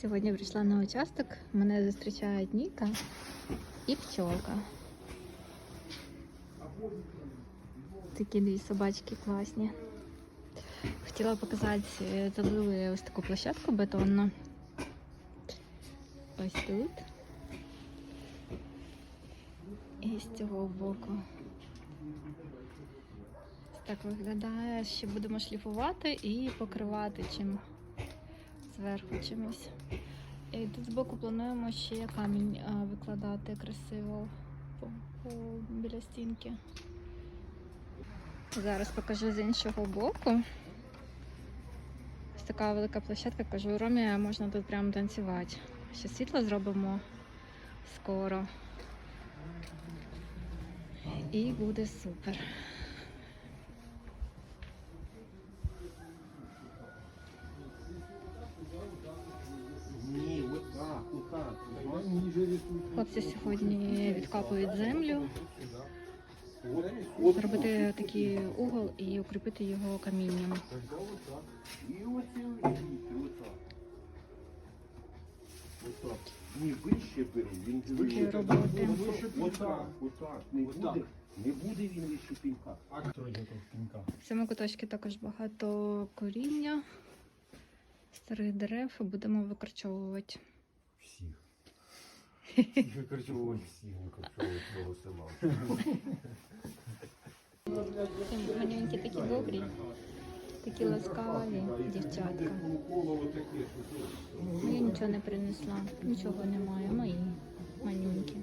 Сьогодні прийшла на участок. Мене зустрічають Ніка і пчолка. Такі дві собачки класні. Хотіла показати, е, залили ось таку площадку бетонну. Ось тут. І з цього боку. Так виглядає. Ще будемо шліфувати і покривати чим зверху чимось. І тут збоку плануємо ще камінь викладати красиво по, по, біля стінки. Зараз покажу з іншого боку. Ось така велика площадка, кажу, Ромі можна тут прямо танцювати. Ще світло зробимо скоро. І буде супер. Хлопці сьогодні відкапують землю, зробити такий угол і укріпити його камінням. Ні, вище бери, він Такі роботи. Отак, отак. Не буде, не буде він вище пінка. В цьому куточку також багато коріння, старих дерев будемо викорчовувати. Всіх. Викорчовувати всіх, викорчовувати свого села. Маленькі такі добрі, такі ласкаві дівчатка. Ну, я нічого не принесла, нічого немає, мої маленькі.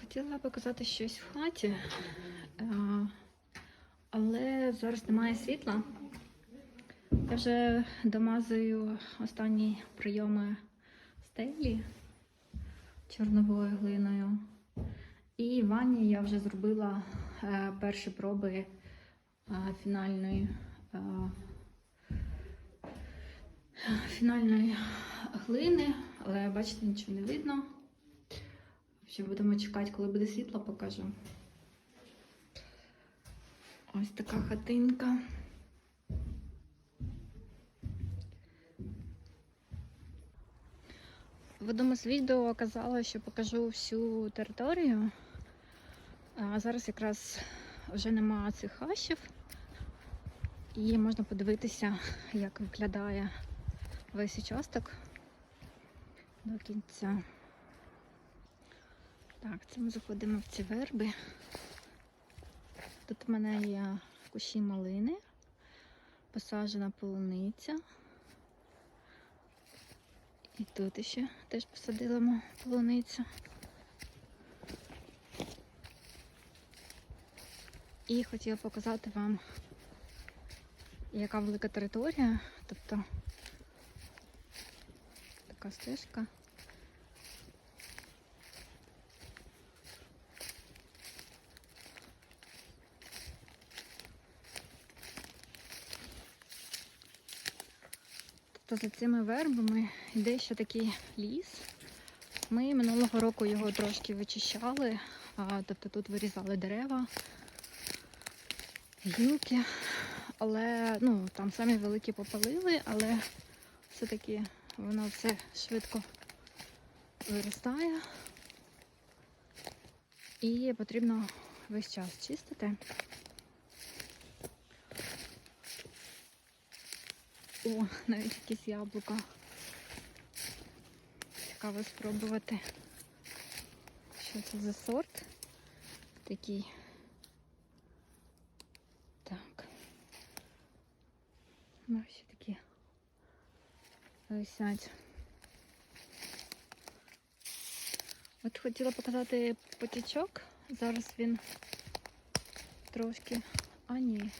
Хотіла показати щось в хаті, е, але зараз немає світла. Я вже домазую останні прийоми стелі чорновою глиною. І в ванні я вже зробила е, перші проби е, фінальної, е, фінальної глини, але бачите, нічого не видно. Ще будемо чекати, коли буде світло, покажу. Ось така хатинка. В одному з відео казала, що покажу всю територію. А зараз якраз вже нема цих хащів. І можна подивитися, як виглядає весь участок до кінця. Так, це ми заходимо в ці верби. Тут в мене є кущі малини, посаджена полуниця. І тут ще теж посадила полуницю. І хотіла показати вам, яка велика територія, тобто така стежка. Тобто за цими вербами йде ще такий ліс. Ми минулого року його трошки вичищали, тобто тут вирізали дерева, гілки, але ну, там самі великі попалили, але все-таки воно все швидко виростає. І потрібно весь час чистити. О, навіть якісь яблука. Цікаво спробувати. Що це за сорт? Такий. Так. Ну, ще такі висять. От хотіла показати потічок. Зараз він трошки. А ні,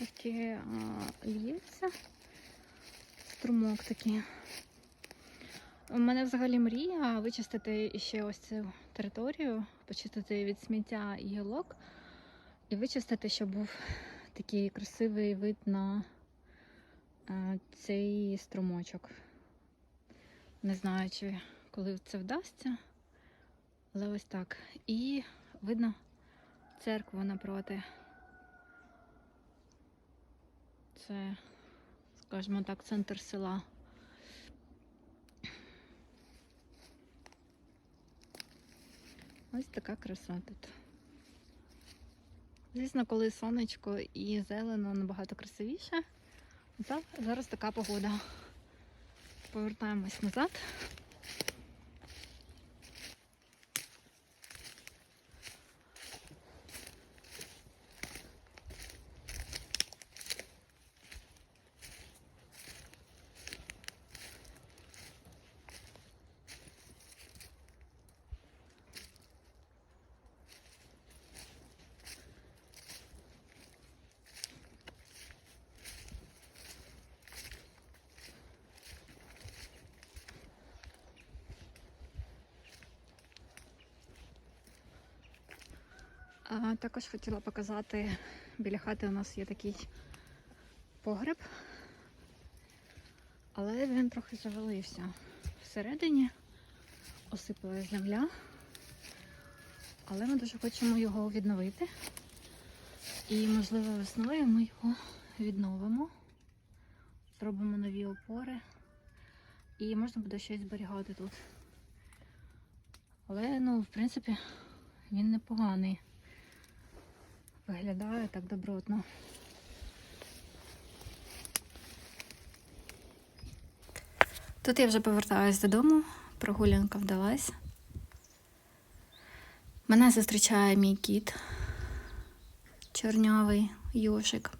а, лється. Струмок такий. У мене взагалі мрія вичистити ще ось цю територію, почистити від сміття і гілок і вичистити, щоб був такий красивий вид на цей струмочок. Не знаю, чи коли це вдасться, але ось так. І видно церкву напроти. Це, скажімо так, центр села. Ось така краса тут. Звісно, коли сонечко і зелено набагато красивіше. Так, зараз така погода. Повертаємось назад. Також хотіла показати, біля хати у нас є такий погреб, але він трохи завалився. Всередині осипала земля, але ми дуже хочемо його відновити. І, можливо, весною ми його відновимо, зробимо нові опори і можна буде щось зберігати тут. Але, ну, в принципі, він непоганий. Виглядає так добротно. Тут я вже повертаюсь додому, прогулянка вдалась. Мене зустрічає мій кіт, чорнявий йошик.